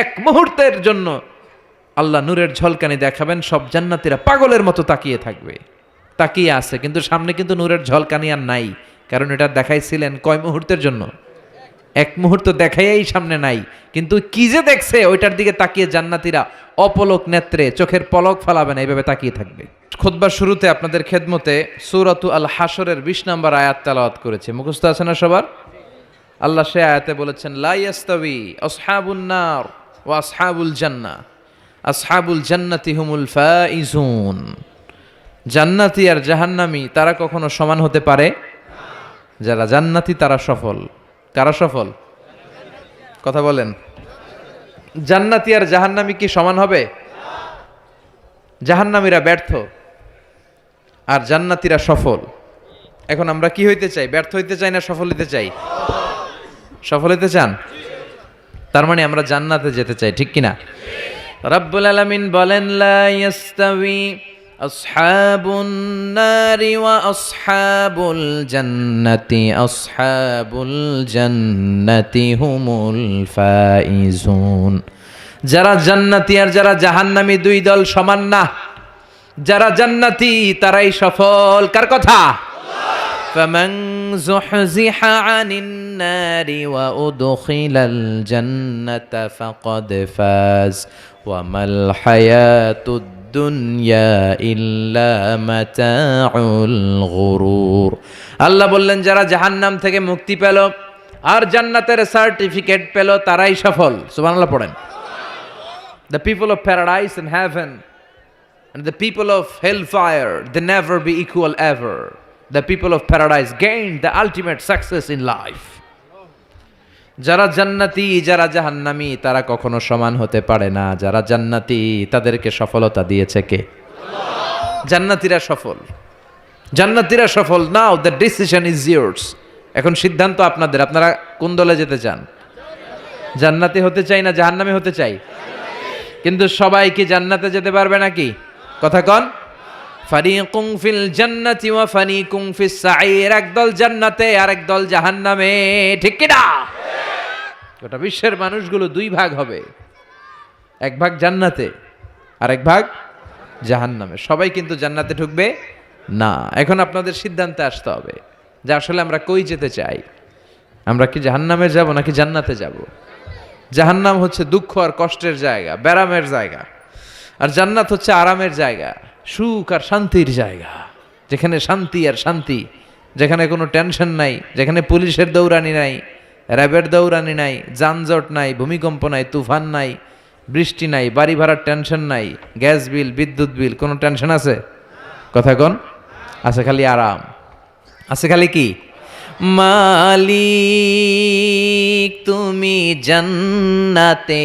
এক মুহূর্তের জন্য আল্লাহ নূরের ঝলকানি দেখাবেন, সব জান্নাতীরা পাগলের মতো তাকিয়ে থাকবে। তাকিয়ে আছে, কিন্তু সামনে কিন্তু নূরের ঝলকানি আর নাই, কারণ এটা দেখাইছিলেন কয় মুহূর্তের জন্য? এক মুহূর্ত দেখাইয়াই সামনে নাই, কিন্তু কি যে দেখছে, ওইটার দিকে তাকিয়ে জান্নাতীরা অপলক নেত্রে চোখের পলক ফালাবে না, এইভাবে তাকিয়ে থাকবে। খোদবার শুরুতে আপনাদের খেদমতে সুরাতু আল হাসরের বিশ নম্বর আয়াত তালাওয়াত করেছে। মুখস্থ আছে না সবার? আল্লাহ সে আয়াতে বলেছেন লাইয়াস্তাবি আসহাবুন নার। ও আসহাবুল জান্নাহ। আসহাবুল জান্নাতি হুমুল ফাইজুন। জান্নাতি আর জাহান্নামি তারা কখনো সমান হতে পারে? যারা জান্নাতি তারা সফল। কারা সফল? কথা বলেন। জান্নাতি আর জাহান্নামি কি সমান হবে? জাহান্নামীরা ব্যর্থ আর জান্নাতিরা সফল। এখন আমরা কি হইতে চাই? ব্যর্থ হইতে চাই না সফল হইতে চাই? সফল হইতে চান? তার মানে আমরা জান্নাতে যেতে চাই, ঠিক কিনা? রব্বুল আলামিন বলেন যারা জান্নাতি আর যারা জাহান্নামী দুই দল সমান না, যারা জান্নাতি তারাই সফল। কার কথা? فمن زحزح عن النار وأدخل الجنة فقد فاز وما الحياة الدنيا إلا متاع الغرور আল্লাহ বললেন যারা জাহান্নাম থেকে মুক্তি পেল আর জান্নাতের সার্টিফিকেট পেল তারাই সফল সুবহানাল্লাহ পড়েন The people of paradise and heaven and the people of hellfire, they never be equal ever. The people of paradise gain the ultimate success in life. যারা জান্নাতি, যারা জাহান্নামি, তারা কখনো সমান হতে পারে না। যারা জান্নাতি, তাদেরকে সফলতা দিয়েছে কে? জান্নাতিরা সফল। জান্নাতিরা সফল। Now the decision is yours এখন সিদ্ধান্ত আপনাদের। আপনারা কোন দলে যেতে চান? জান্নাতি হতে চাই না জাহান্নামি হতে চাই? কিন্তু সবাই কি জান্নাতে যেতে পারবে নাকি? কথা কন। ফারিকুং ফিল জান্নাতি ওয়া ফারিকুং ফিস সাঈর একদল জান্নাতে আর একদল জাহান্নামে। ঠিক কি না গোটা বিশ্বের মানুষগুলো দুই ভাগ হবে। এক ভাগ জান্নাতে আর এক ভাগ জাহান্নামে। সবাই কিন্তু জান্নাতে ঢুকবে না। এখন আপনাদের সিদ্ধান্তে আসতে হবে যে আসলে আমরা কই যেতে চাই? আমরা কি জাহান্নামে যাব নাকি জান্নাতে যাব? জাহান্নাম হচ্ছে দুঃখ আর কষ্টের জায়গা, ব্যারামের জায়গা। আর জান্নাত হচ্ছে আরামের জায়গা। সুখ আর শান্তির জায়গা। যেখানে শান্তি আর শান্তি, যেখানে কোনো টেনশন নাই, যেখানে পুলিশের দৌড়ানি নাই, র্যাবের দৌড়ানি নাই, যানজট নাই, ভূমিকম্প নাই, তুফান নাই, বৃষ্টি নাই, বাড়ি ভাড়ার টেনশন নাই, গ্যাস বিল, বিদ্যুৎ বিল, কোনো টেনশন আছে? কথা কন, আছে খালি আরাম। আছে খালি কি? মালিক, তুমি জান্নাতে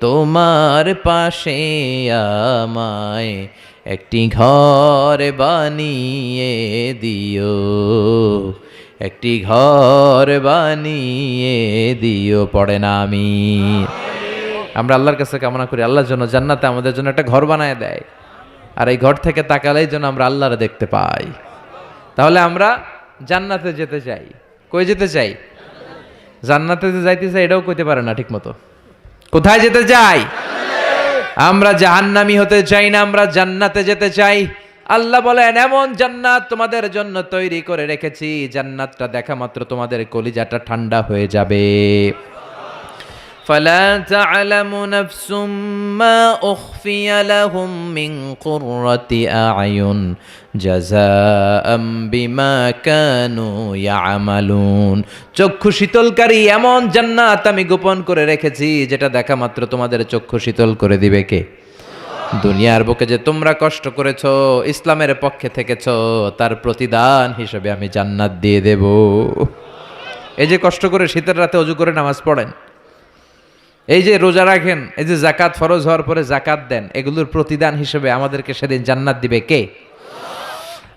তোমার পাশে আমায় একটি ঘর বানিয়ে দিও। একটি ঘর বানিয়ে দিও, পড়ে না আমি। আমরা আল্লাহর কাছে কামনা করি, আল্লাহর জন্য জান্নাতে আমাদের জন্য একটা ঘর বানায় দেয়। আর এই ঘর থেকে তাকালেই যেন আমরা আল্লাহরে দেখতে পাই। তাহলে আমরা জান্নাতে যেতে চাই। কই যেতে চাই? জান্নাতে যে যাইতে চাই, এটাও কইতে পারে না ঠিক মতো কোথায় যেতে চাই? আমরা জাহান্নামি হতে চাই না, আমরা জান্নাতে যেতে চাই। আল্লাহ বলেন, এমন জান্নাত তোমাদের জন্য তৈরি করে রেখেছি। জান্নাতটা দেখা মাত্র তোমাদের কলিজাটা ঠান্ডা হয়ে যাবে। فلا تعلم نفس ما أخفي لهم من قرة أعين جزاء بما كانوا يعملون চক্ষু শীতলকারী এমন জান্নাত আমি গোপন করে রেখেছি যেটা দেখা মাত্র তোমাদের চক্ষু শীতল করে দিবে কে দুনিয়ার বুকে যে তোমরা কষ্ট করেছ ইসলামের পক্ষে থেকেছ তার প্রতিদান হিসেবে আমি জান্নাত দিয়ে দেব এই যে কষ্ট করে শীতের রাতে অজু করে নামাজ পড়েন এই যে রোজা রাখেন, এই যে জাকাত ফরজ হওয়ার পরে জাকাত দেন, এগুলোর প্রতিদান হিসেবে আমাদেরকে সেদিন জান্নাত দিবে কে?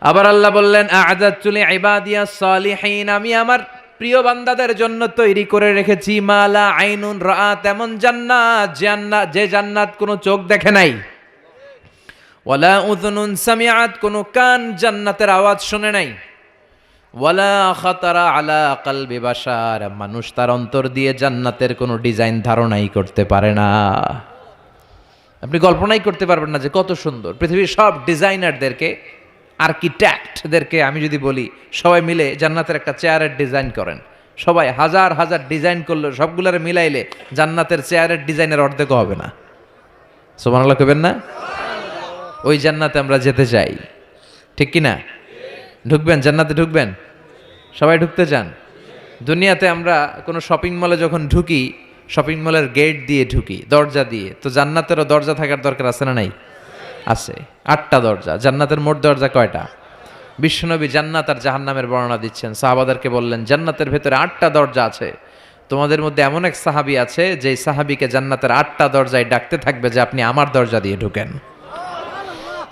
আবার আল্লাহ বললেন ইবাদিয়া সালিহিন, আমি আমার প্রিয় বান্দাদের জন্য তৈরি করে রেখেছি মালা আইনুন রাত এমন জান্নাত জান্নাত যে জান্নাত কোনো চোখ দেখে নাই। ওয়ালা উযুনুন সামিআত, কোনো কান জান্নাতের আওয়াজ শুনে নাই। ওয়ালা খাতারা আলা কালবি বাশার, মানুষ তার অন্তর দিয়ে জান্নাতের কোনো ডিজাইন ধারণাই করতে পারে না। আপনি কল্পনাই করতে পারবেন না যে কত সুন্দর। পৃথিবীর সব ডিজাইনারদেরকে, আর্কিটেক্টদেরকে আমি যদি বলি, সবাই মিলে জান্নাতের একটা চেয়ারের ডিজাইন করেন। সবাই হাজার হাজার ডিজাইন করলে সবগুলোরে মিলাইলে জান্নাতের চেয়ারের ডিজাইনের অর্ধেক হবে না। সোমানাল্লাহ কবেন না? ওই জান্নাতে আমরা যেতে চাই। ঠিক কি না ঢুকবেন, জান্নাতে ঢুকবেন? সবাই ঢুকতে চান দুনিয়াতে আমরা কোনো শপিং মলে যখন ঢুকি শপিং মলের গেট দিয়ে ঢুকি, দরজা দিয়ে, তো জান্নাতেরও দরজা থাকার দরকার আছে না নাই? আছে। আটটা দরজা, জান্নাতের মোট দরজা কয়টা? বিশ্বনবী জান্নাত আর জাহান্নামের বর্ণনা দিচ্ছেন। সাহাবাদেরকে বললেন, জান্নাতের ভেতরে আটটা দরজা আছে। তোমাদের মধ্যে এমন এক সাহাবি আছে যে সাহাবিকে জান্নাতের আটটা দরজায় ডাকতে থাকবে যে আপনি আমার দরজা দিয়ে ঢুকেন।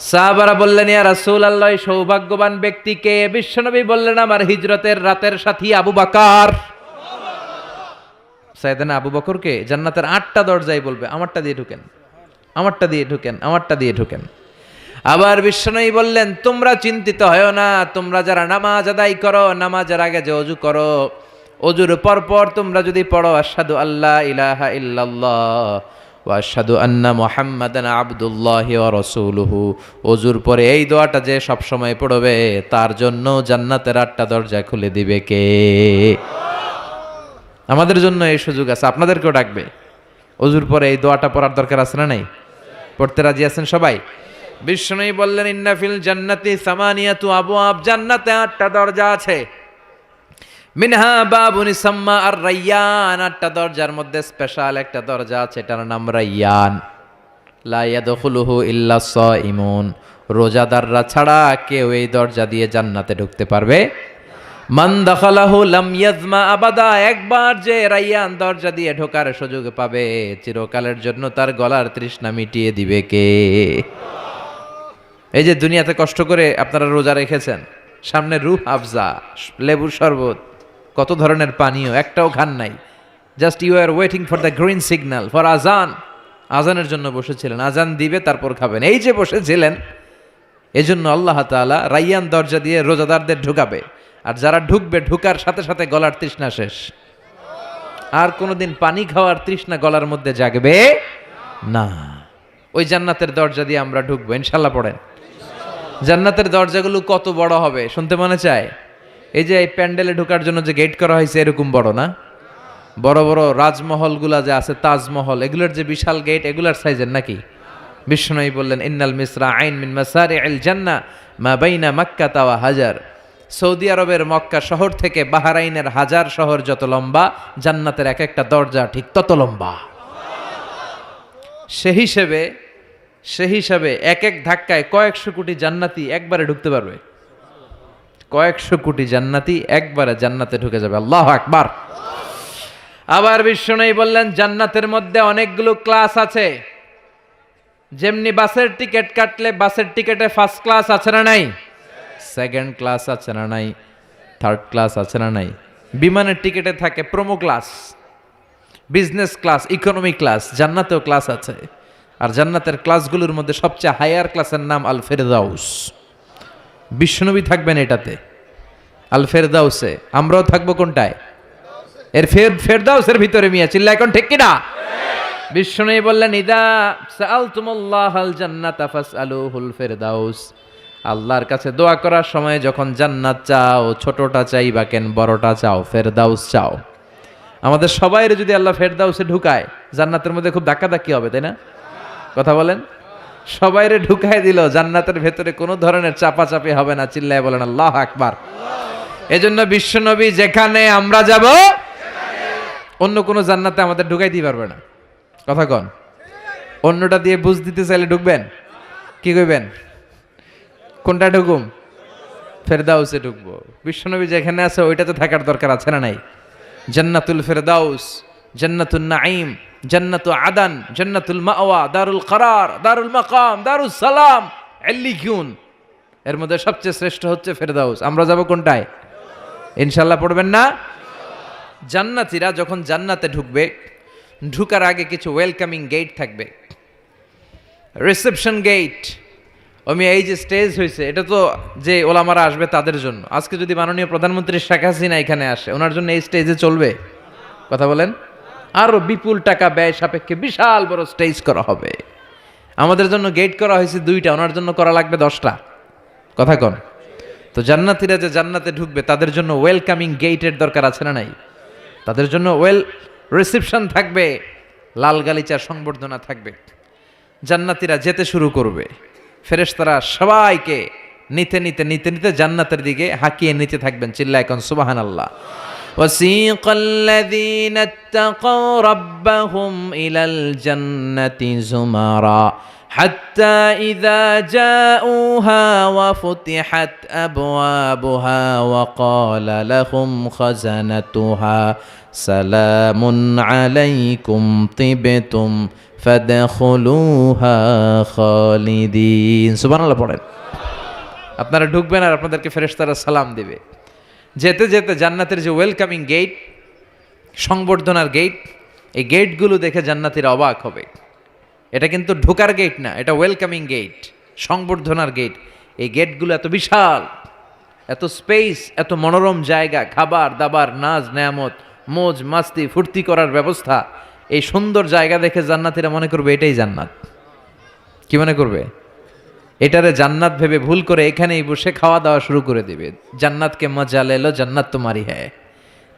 সাহাবারা বললেন, ইয়া রাসূল আল্লাহ সৌভাগ্যবান ব্যক্তিকে বিশ্বনবী বললেন, আমার হিজরতের রাতের সাথী আবু বাকার। সাইদানা আবু বকরকে জান্নাতের আটটা দরজায় বলবে, আমারটা দিয়ে ঢুকেন, আমারটা দিয়ে ঢুকেন, আমারটা দিয়ে ঢুকেন। আবার বিশ্বনবী বললেন, তোমরা চিন্তিত হয় না, তোমরা যারা নামাজ আদায় করো, নামাজের আগে যে অজু করো, অজুর পর পর তোমরা যদি পড়ো, আশহাদু আল্লাহ ইলাহা ইল্লাল্লাহ। ওয়াশহাদু আন্না মুহাম্মাদান আবদুল্লাহ রাসূলুহু। অজুর পরে এই দোয়াটা যে সব সময় পড়বে, তার জন্য জান্নাতের আটটা দরজা খুলে দিবে কে? আমাদের জন্য এই সুযোগ আছে, আপনাদেরকেও ডাকবে। অজুর পরে এই দোয়াটা পড়ার দরকার আছে না নাই? পড়তে রাজি আছেন সবাই? বিষ্ণুই বললেন ইন্নাফিল জান্নাতি সামানিয়াতু আবওয়াব, জান্নাতে আটটা দরজা আছে। মিনহা বাবুনি সাম্মা আর রাইয়ান, আটটা দরজার মধ্যে স্পেশাল একটা দরজা আছে, এটার নাম রাইয়ান। লা ইয়াদখুলুহু ইল্লা সাইমুন রোজাদাররা ছাড়া কেউ এই দরজা দিয়ে জান্নাতে ঢুকতে পারবে। মান দখালাহু লাম ইয়াজমা আবাদা, একবার যে রাইয়ান দরজা দিয়ে ঢোকার সুযোগ পাবে, চিরকালের জন্য তার গলার তৃষ্ণা মিটিয়ে দিবে কে? এই যে দুনিয়াতে কষ্ট করে আপনারা রোজা রেখেছেন, সামনে রুহ আফজা, লেবুর শরবত কত ধরনের পানীয়, একটাও খান নাই। Just you are waiting for the green signal for azan আজানের জন্য বসেছিলেন, আজান দিবে, তারপর খাবেন। এই যে বসেছিলেন, এজন্য আল্লাহ তাআলা রাইয়ান দরজা দিয়ে রোজাদারদের ঢুকাবে। আর যারা ঢুকবে, ঢুকার সাথে সাথে গলার তৃষ্ণা শেষ। আর কোনোদিন পানি খাওয়ার তৃষ্ণা গলার মধ্যে জাগবে না। ওই জান্নাতের দরজা দিয়ে আমরা ঢুকবো, ইনশাল্লাহ পড়েন। জান্নাতের দরজাগুলো কত বড় হবে, শুনতে মনে চায়? এই যে এই প্যান্ডেলে ঢোকার জন্য যে গেট করা হয়েছে, এরকম বড় না? বড় বড় রাজমহলগুলা যে আছে, তাজমহল, এগুলোর যে বিশাল গেট এগুলার সাইজের নাকি? বিষ্ণুই বললেন, ইন্নাল মিসরা আইন মিন মাসারি আল জান্না মা বাইনা মাক্কা তাওয়া হাজার। সৌদি আরবের মক্কা শহর থেকে বাহারাইনের হাজার শহর যত লম্বা, জান্নাতের এক একটা দরজা ঠিক তত লম্বা। সে হিসেবে, সে হিসাবে এক এক ধাক্কায় কয়েকশো কোটি জান্নাতি একবারে ঢুকতে পারবে। কয়েকশো কোটি জান্নাতি একবারে জান্নাতে ঢুকে যাবে। আল্লাহ আকবার। আবার বিষ্ণুই বললেন, জান্নাতের মধ্যে অনেকগুলো ক্লাস আছে। যেমনি বাসের টিকিট কাটলে বাসের টিকিটে ফার্স্ট ক্লাস আছে না নাই? সেকেন্ড ক্লাস আছে না নাই? থার্ড ক্লাস আছে না নাই? বিমানের টিকিটে থাকে promo class business class economy class জান্নাতেও class আছে। আর জান্নাতের ক্লাসগুলোর মধ্যে সবচেয়ে হায়ার ক্লাসের নাম আল ফেরদাউস বিশ্বনবী থাকবেন এটাতে। আল ফেরদাউসে। আমরাও থাকব কোনটায়? এর ফের ফেরদাউসের ভিতরে মিয়া চিল্লা এখন ঠিক কিনা? বিষ্ণু বললেন, ইদা সাআলতুমুল্লাহ আল জান্নাতা ফাসআলুহুল ফেরদাউস। আল্লাহর কাছে দোয়া করার সময় যখন জান্নাত চাও, ছোটটা চাই বা কেন বড়টা চাও, ফেরদাউস চাও। আমাদের সবাইরে যদি আল্লাহ ফেরদাউসে ঢুকায়, জান্নাতের মধ্যে খুব ধাক্কাধাক্কি হবে, তাই না? কথা বলেন? সবাইরে ঢুকায় দিল, জান্নাতের ভেতরে কোনো ধরনের চাপাচাপি হবে না। চিল্লায় বলেন, আল্লাহ আকবার। এজন্য বিশ্বনবী, যেখানে আমরা যাব, অন্য কোনো জান্নাতে আমাদের ঢুকাই দিতে পারবে না। কথা কন। অন্যটা দিয়ে বুঝ দিতে চাইলে ঢুকবেন? কি কইবেন? কোনটা ঢুকুম? ফেরদাউসে ঢুকবো। বিশ্বনবী যেখানে আছে, ওইটাতে থাকার দরকার আছে না নাই? জান্নাতুল ফেরদাউস জান্নাতুল নাঈম। জান্নাতু আদান, জান্নাতুল মাওয়া, দারুল করার, দারুল মাকাম দারুল সালাম এল্লিকিউন এর মধ্যে সবচেয়ে শ্রেষ্ঠ হচ্ছে ফেরদাউস। আমরা যাব কোনটায়? ইনশাল্লাহ পড়বেন না? জান্নাতিরা যখন জান্নাতে ঢুকবে, ঢুকার আগে কিছু ওয়েলকামিং গেট থাকবে। রিসেপশন গেট আমি এই যে স্টেজ হয়েছে এটা তো যে ওলামারা আসবে তাদের জন্য। আজকে যদি মাননীয় প্রধানমন্ত্রী শেখ হাসিনা এখানে আসে, ওনার জন্য এই স্টেজে চলবে? কথা বলেন। আরও বিপুল টাকা ব্যয় সাপেক্ষে বিশাল বড় স্টেজ করা হবে। আমাদের জন্য গেট করা হয়েছে দুইটা, ওনার জন্য করা লাগবে দশটা। কথা কন। তো জান্নাতিরা যে জান্নাতে ঢুকবে, তাদের জন্য ওয়েলকামিং গেটের দরকার আছে না নাই? তাদের জন্য ওয়েল রিসেপশন থাকবে, লাল গালিচার সংবর্ধনা থাকবে। জান্নাতিরা যেতে শুরু করবে। ফেরেশতারা সবাইকে নিতে নিতে নিতে নিতে জান্নাতের দিকে হাঁকিয়ে নিতে থাকবেন। চিল্লা এখন সুবাহান আল্লাহ وسيق الذين اتقوا ربهم إلى الجنة زمرا حتى إذا جاءوها وفتحت أبوابها وقال لهم خزنتها سلام عليكم طبتم فادخلوها خالدين سبحان الله পড়েন আপনারা ঢুকবেন আর আপনাদেরকে ফেরেশতারা সালাম দিবে যেতে যেতে জান্নাতের যে ওয়েলকামিং গেট সংবর্ধনার গেট এই গেটগুলো দেখে জান্নাতিরা অবাক হবে। এটা কিন্তু ঢোকার গেট না, এটা ওয়েলকামিং গেট সংবর্ধনার গেট এই গেটগুলো এত বিশাল, এত স্পেস এত মনোরম জায়গা, খাবার, দাবার নাচ নেয়ামত, মোজ, মাস্তি, ফুর্তি করার ব্যবস্থা। এই সুন্দর জায়গা দেখে জান্নাতিরা মনে করবে এটাই জান্নাত। কি মনে করবে? এটারে জান্নাত ভেবে ভুল করে এখানেই বসে খাওয়া দাওয়া শুরু করে দিবে। জান্নাতকে মজা লেলো, জান্নাত তোমারই হ্যাঁ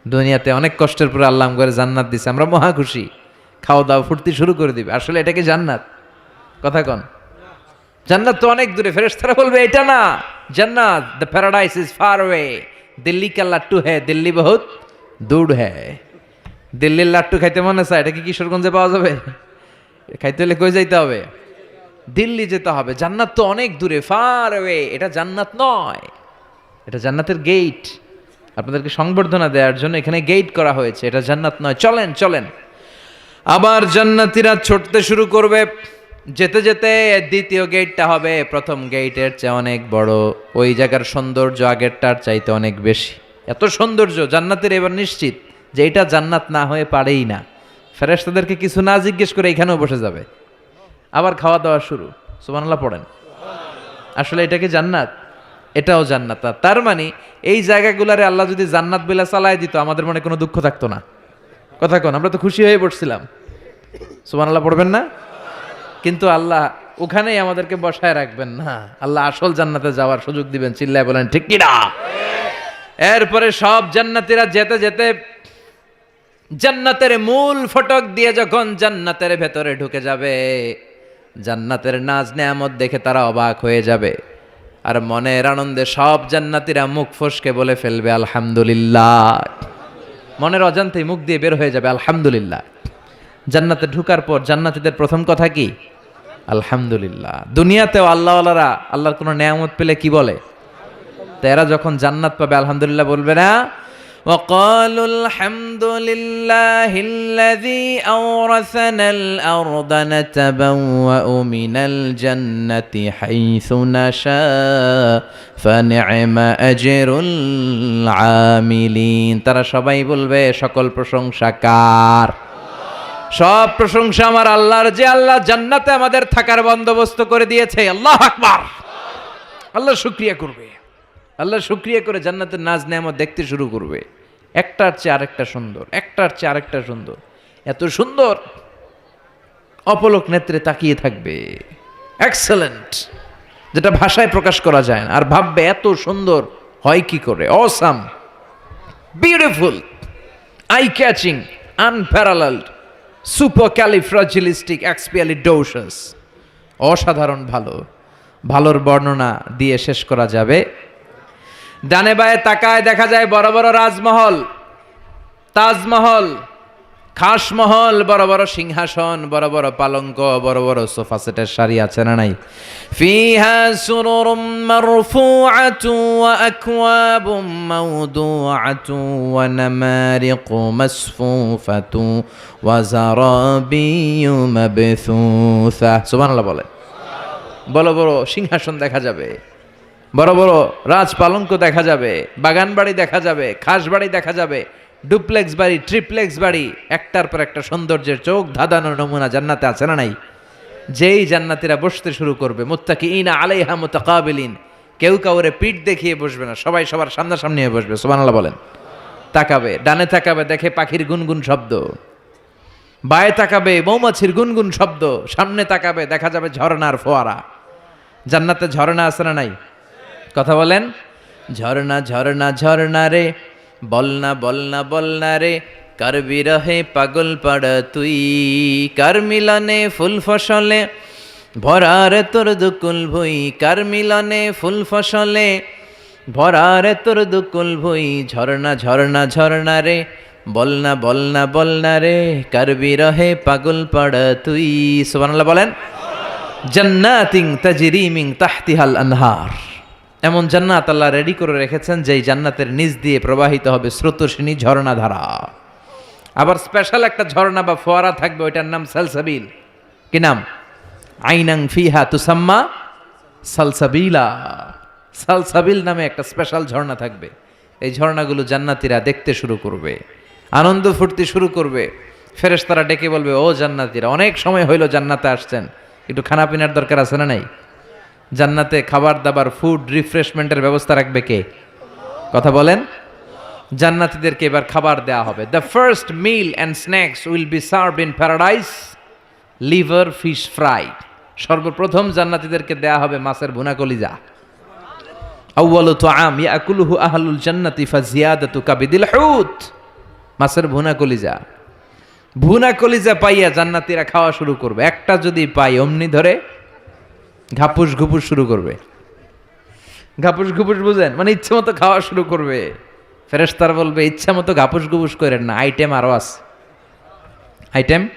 দুনিয়াতে অনেক কষ্টের পরে আল্লাহ করে জান্নাত দিছে, আমরা মহা খুশি। খাওয়া দাওয়া, ফুর্তি শুরু করে দিবে। আসলে এটাকে জান্নাত? কথা কন। জান্নাত তো অনেক দূরে ফেরেস তারা বলবে, এটা না, জান্নাত the paradise is far away Delhi কা লাট্টু হ্যাঁ দিল্লি বহুত দূর হ্যাঁ দিল্লির লাট্টু খাইতে মনে চায় এটা কি কিশোরগঞ্জে পাওয়া যাবে? খাইতে হলে কই যাইতে হবে? দিল্লি যেতে হবে। জান্নাত তো অনেক দূরে ফার ওয়ে এটা জান্নাত নয়। এটা জান্নাতের গেট আপনাদেরকে সংবর্ধনা দেওয়ার জন্য এখানে গেট করা হয়েছে। এটা জান্নাত নয়। চলেন চলেন। আবার জান্নাতিরা ছুটতে শুরু করবে। যেতে যেতে দ্বিতীয় গেটটা হবে। প্রথম গেটের চেয়ে অনেক বড়। ওই জায়গার সৌন্দর্য আগেরটার চাইতে অনেক বেশি। এত সৌন্দর্য, জান্নাতের এবার নিশ্চিত যে এটা জান্নাত না হয়ে পারেই না। ফেরেশতাদেরকে কিছু না জিজ্ঞেস করে এখানেও বসে যাবে। আবার খাওয়া দাওয়া শুরু। সুবহানাল্লাহ পড়েন। আসলে এটা কি জান্নাত? এটাও জান্নাত। তার মানে এই জায়গাগুলারে আল্লাহ যদি জান্নাত বেলা চালায় দিত, আমাদের মনে কোনো দুঃখ থাকতো না। কথা কোন, আমরা তো খুশি হয়ে পড়ছিলাম। সুবহানাল্লাহ পড়বেন না? কিন্তু আল্লাহ ওখানেই আমাদেরকে বসায় রাখবেন না। আল্লাহ আসল জান্নাতে যাওয়ার সুযোগ দিবেন। চিল্লায় বলেন, ঠিক কিনা? এরপরে সব জান্নাতীরা যেতে যেতে জান্নাতের মূল ফটক দিয়ে যখন জান্নাতের ভেতরে ঢুকে যাবে জান্নাতের নাজ নেয়ামত দেখে তারা অবাক হয়ে যাবে। আর মনের আনন্দে সব জান্নাতিরা মুখ ফসকে বলে ফেলবে, আলহামদুলিল্লাহ। মনের অজান্তেই মুখ দিয়ে বের হয়ে যাবে, আলহামদুলিল্লাহ। জান্নাতে ঢুকার পর জান্নাতীদের প্রথম কথা কি? আলহামদুলিল্লাহ। দুনিয়াতেও আল্লাহওয়ালারা আল্লাহর কোনো নেয়ামত পেলে কি বলে? তো এরা যখন জান্নাত পাবে, আলহামদুলিল্লাহ, বলবে না وقالوا الحمد لله الذي أورثنا الأرض نتبوأ من الجنة حيث نشاء فنعم أجر العاملين তারা সবাই বলবে সকল প্রশংসা কার সব প্রশংসা আমার আল্লাহর যে আল্লাহ জান্নাতে আমাদের থাকার বন্দোবস্ত করে দিয়েছে আল্লাহ আকবার আল্লাহ শুক্রিয়া করবে আল্লাহ শুক্রিয়া করে জান্নাতের নাজ নেয়ামত দেখতে শুরু করবে একটার চেয়ে আরেকটা সুন্দর, একটার চেয়ে আরেকটা সুন্দর। এত সুন্দর, অপলক নেত্রে তাকিয়ে থাকবে। এক্সেলেন্ট যেটা ভাষায় প্রকাশ করা যায় না। আর ভাববে এত সুন্দর, হয় কি করে? Awesome beautiful eye catching unparalleled supercalifragilisticexpialidocious অসাধারণ ভালো। ভালোর বর্ণনা দিয়ে শেষ করা যাবে। ডানে বায়ে তাকায় দেখা যায় বড় বড় রাজমহল, তাজমহল, খাসমহল, বড় বড় সিংহাসন, বড় বড় পালঙ্ক, বড় বড় সোফা সেটের শাড়ি আছে না নাই? ফিহা সুরুরুম মারফুআতু ওয়া আকওয়াবুম মাওদুআতু ওয়া নামারিকু মাসফুফাতু ওয়া জারাবিয়্যু মাবথুসা সুবহানাল্লাহ বলে বড় বড় সিংহাসন দেখা যাবে। বড় বড় রাজ পালঙ্ক দেখা যাবে, বাগান বাড়ি দেখা যাবে, খাস বাড়ি দেখা যাবে, ডুপ্লেক্স বাড়ি, ট্রিপ্লেক্স বাড়ি, একটার পর একটা সৌন্দর্যের চোখ ধাঁধানোর নমুনা জান্নাতে আছে না নাই? যেই জান্নাতিরা বসতে শুরু করবে মুত্তাকি ইনা আলাইহা মুতাকাবিলিন। কেউ কাউরে পিঠ দেখিয়ে বসবে না, সবাই সবার সামনাসামনি হয়ে বসবে, সুবহানাল্লাহ বলেন। তাকাবে, ডানে তাকাবে, দেখে পাখির গুনগুন শব্দ। বায়ে তাকাবে, মৌমাছির গুনগুন শব্দ। সামনে তাকাবে, দেখা যাবে ঝর্ণার ফোয়ারা। জান্নাতে ঝর্ণা আছে না নাই? কথা বলেন? ঝর্ণা ঝর্ণা ঝর্ণা রে, বলনা বলনা বলনা রে, কার বিরহে পাগল পাড়া তুই? কার মিলনে ফুল ফসলে ভরারে তোর দুকুল ভুই? কার মিলনে ফুল ফসলে ভরারে তোর দুকুল ভুই? ঝর্ণা ঝর্ণা ঝর্ণা রে, বলনা বলনা বলনা রে, কার বিরহে পাগল পাড়া তুই? সুবহানাল্লাহ বলেন। জান্নাতিং তাজরিমিং তাহতিহাল আনহার। এমন জান্নাত আল্লাহ রেডি করে রেখেছেন, যেই জান্নাতের নিচ দিয়ে প্রবাহিত হবে স্রোতস্বিনী ঝর্ণা ধারা আবার স্পেশাল একটা ঝর্ণা বা ফোয়ারা থাকবে, ওইটার নাম সালসাবিল। কি নাম? আইনাং ফিহা তুসাম্মা সালসাবিলা। সালসাবিল নামে একটা স্পেশাল ঝর্ণা থাকবে। এই ঝর্ণাগুলো জান্নাতিরা দেখতে শুরু করবে, আনন্দ ফুর্তি শুরু করবে। ফেরেশতারা ডেকে বলবে, ও জান্নাতিরা, অনেক সময় হইল জান্নাতে আসছেন। একটু খানা পিনার দরকার আছে না নাই? জান্নাতে খাবার দাবার ফুড রিফ্রেশমেন্টের ব্যবস্থা রাখবে কে? কথা বলেন? জান্নাতীদেরকে এবার খাবার দেওয়া হবে। The first meal and snacks will be serve in paradise liver fish fry সর্বপ্রথম জান্নাতীদেরকে দেয়া হবে মাছের ভুনা কলিজা আহলুল জান্নাতি মাছের ভুনা কলিজা ভুনা কলিজা পাইয়া জান্নাতীরা খাওয়া শুরু করবে। একটা যদি পাই অমনি ধরে ঘাপুস ঘুপুস শুরু করবে। ঘাপুস ঘুপুস বুঝেন? মানে ইচ্ছে মতো খাওয়া শুরু করবে। ফেরেস্তার বলবে, ইচ্ছা মতো ঘাপুস ঘুপুস করেন না, আইটেম আরও আছে। আইটেম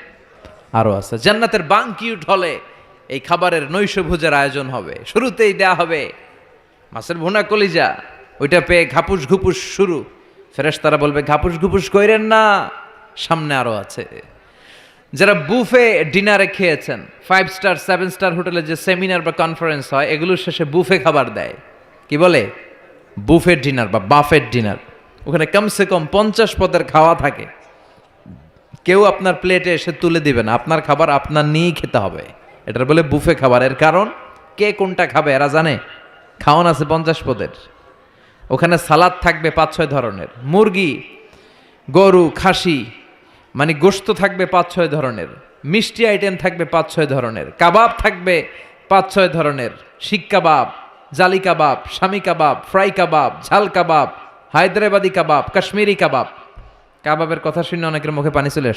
আরও আছে। জান্নাতের বাংকিউট হলে এই খাবারের নৈশভোজের আয়োজন হবে। শুরুতেই দেয়া হবে মাছের ভুনা কলিজা। ওইটা পেয়ে ঘাপুস ঘুপুস শুরু। ফেরেশতারা বলবে, ঘাপুস ঘুপুস কইরেন না, সামনে আরও আছে। যারা বুফে ডিনারে খেয়েছেন ফাইভ স্টার সেভেন স্টার হোটেলে যে সেমিনার বা কনফারেন্স হয়, এগুলোর শেষে বুফে খাবার দেয়। কি বলে? বুফের ডিনার বা বাফের ডিনার। ওখানে কমসে কম পঞ্চাশ পদের খাওয়া থাকে। কেউ আপনার প্লেটে এসে তুলে দিবে না, আপনার খাবার আপনার নিয়েই খেতে হবে। এটার বলে বুফে খাবার। এর কারণ, কে কোনটা খাবে এরা জানে? খাওয়ান আছে পঞ্চাশ পদের। ওখানে সালাদ থাকবে পাঁচ ছয় ধরনের। মুরগি, গরু, খাসি মানে গোস্ত থাকবে পাঁচ, ছয় ধরনের, মিষ্টি আইটেম থাকবে পাঁচ, ছয় ধরনের, কাবাব থাকবে পাঁচ, ছয় ধরনের, শিক কাবাব, জালি কাবাব, শামি কাবাব, ফ্রাই কাবাব, ঝাল কাবাব, হায়দ্রাবাদি কাবাব, কাশ্মীরি কাবাব। কাবাবের কথা শুনে অনেকের মুখে পানি চলে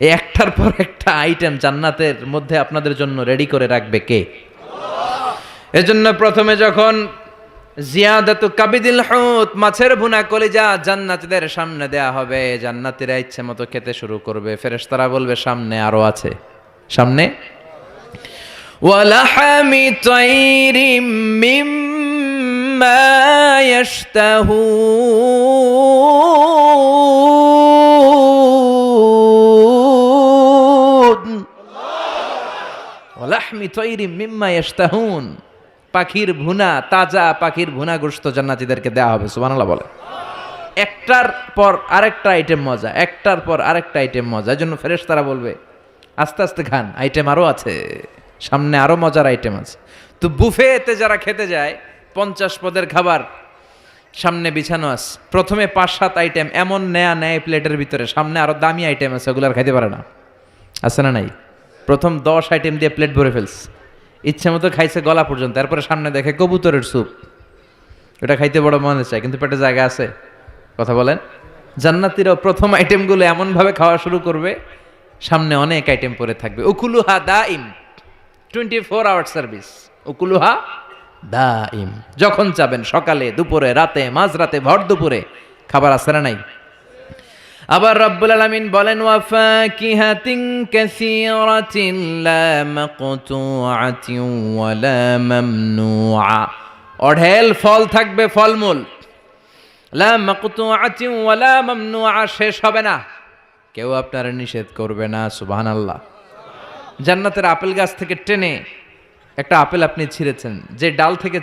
এই একটার পর একটা আইটেম জান্নাতের মধ্যে আপনাদের জন্য রেডি করে রাখবে কে? এজন্য প্রথমে যখন জিয়াদাতু কাবিদিল হুত, মাছের ভুনা কলিজা জান্নাতীদের সামনে দেয়া হবে। জান্নাতীরা ইচ্ছে মতো খেতে শুরু করবে। ফেরেশতারা বলবে, সামনে আরও আছে। সামনে? ওয়ালাহামি তাইরিম মিম্মা ইয়াশতাহুন। ওয়ালাহমি তৈরি মিম্মা ইয়াশতাহুন। পাখির ভুনা, তাজা পাখির ভুনা গোশত জান্নাতীদেরকে দেওয়া হবে, সুবহানাল্লাহ বলে একটার পর আরেকটা আইটেম মজা, একটার পর আরেকটা আইটেম মজা এই জন্য ফেরেশতারা বলবে, আস্তে আস্তে খান আইটেম আরও আছে, সামনে আরও মজার আইটেম আছে। তো বুফেতে যারা খেতে যায়, পঞ্চাশ পদের খাবার, সামনে বিছানো আছে। প্রথমে পাঁচ সাত আইটেম এমন নেয়া নেয় প্লেটের ভিতরে, সামনে আরও দামি আইটেম আছে, ওগুলো আর খাইতে পারে না। আছে না নাই? প্রথম দশ আইটেম দিয়ে প্লেট ভরে ফেলস ইচ্ছে মতো খাইছে গলা পর্যন্ত। তারপরে সামনে দেখে কবুতরের স্যুপ। ওটা খাইতে বড় মনে চায়, কিন্তু পেটে জায়গা আছে। কথা বলেন। জান্নাতিরাও প্রথম আইটেমগুলো এমনভাবে খাওয়া শুরু করবে, সামনে অনেক আইটেম পরে থাকবে। উকুলুহা দা ইম টোয়েন্টি ফোর আওয়ার সার্ভিস উকুলুহা দা ইম যখন চাবেন সকালে, দুপুরে, রাতে, মাঝরাতে, ভর দুপুরে, খাবার আছে না নাই? আবার রব্বুল আলামিন বলেন মামনুআ। অঢেল ফল থাকবে ফলমূল। শেষ হবে না। কেউ আপনারা নিষেধ করবে না, সুবহানাল্লাহ। জান্নাতের আপেল গাছ থেকে টেনে একটা আপেল আপনি ছিঁড়েছেন, যে ডাল থেকে